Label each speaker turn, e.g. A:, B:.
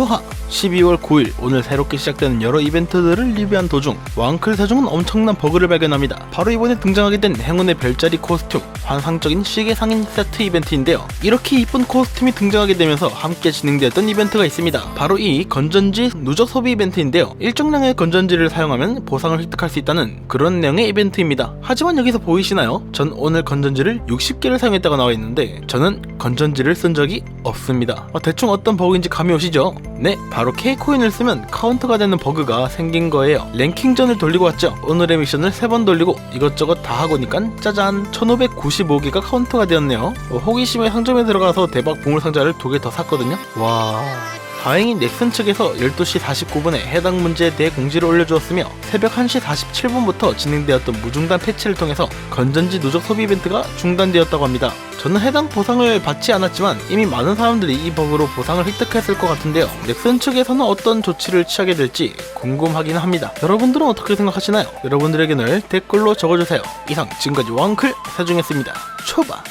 A: 초하 12월 9일 오늘 새롭게 시작되는 여러 이벤트들을 리뷰한 도중 왕클 세종은 엄청난 버그를 발견합니다. 바로 이번에 등장하게 된 행운의 별자리 코스튬 환상적인 시계 상인 세트 이벤트인데요. 이렇게 이쁜 코스튬이 등장하게 되면서 함께 진행되었던 이벤트가 있습니다. 바로 이 건전지 누적 소비 이벤트인데요. 일정량의 건전지를 사용하면 보상을 획득할 수 있다는 그런 내용의 이벤트입니다. 하지만 여기서 보이시나요? 전 오늘 건전지를 60개를 사용했다고 나와 있는데 저는 건전지를 쓴 적이 없습니다. 어, 대충 어떤 버그인지 감이 오시죠? 네, 바로 K코인을 쓰면 카운터가 되는 버그가 생긴 거예요. 랭킹전을 돌리고 왔죠. 오늘의 미션을 3번 돌리고 이것저것 다 하고니까 짜잔 1595개가 카운터가 되었네요. 어, 호기심에 상점에 들어가서 대박 보물 상자를 두 개 더 샀거든요. 와... 다행히 넥슨 측에서 12시 49분에 해당 문제에 대해 공지를 올려주었으며 새벽 1시 47분부터 진행되었던 무중단 패치를 통해서 건전지 누적 소비 이벤트가 중단되었다고 합니다. 저는 해당 보상을 받지 않았지만 이미 많은 사람들이 이 버그로 보상을 획득했을 것 같은데요. 넥슨 측에서는 어떤 조치를 취하게 될지 궁금하긴 합니다. 여러분들은 어떻게 생각하시나요? 여러분들의 의견을 댓글로 적어주세요. 이상 지금까지 왕클 세중했습니다. 초바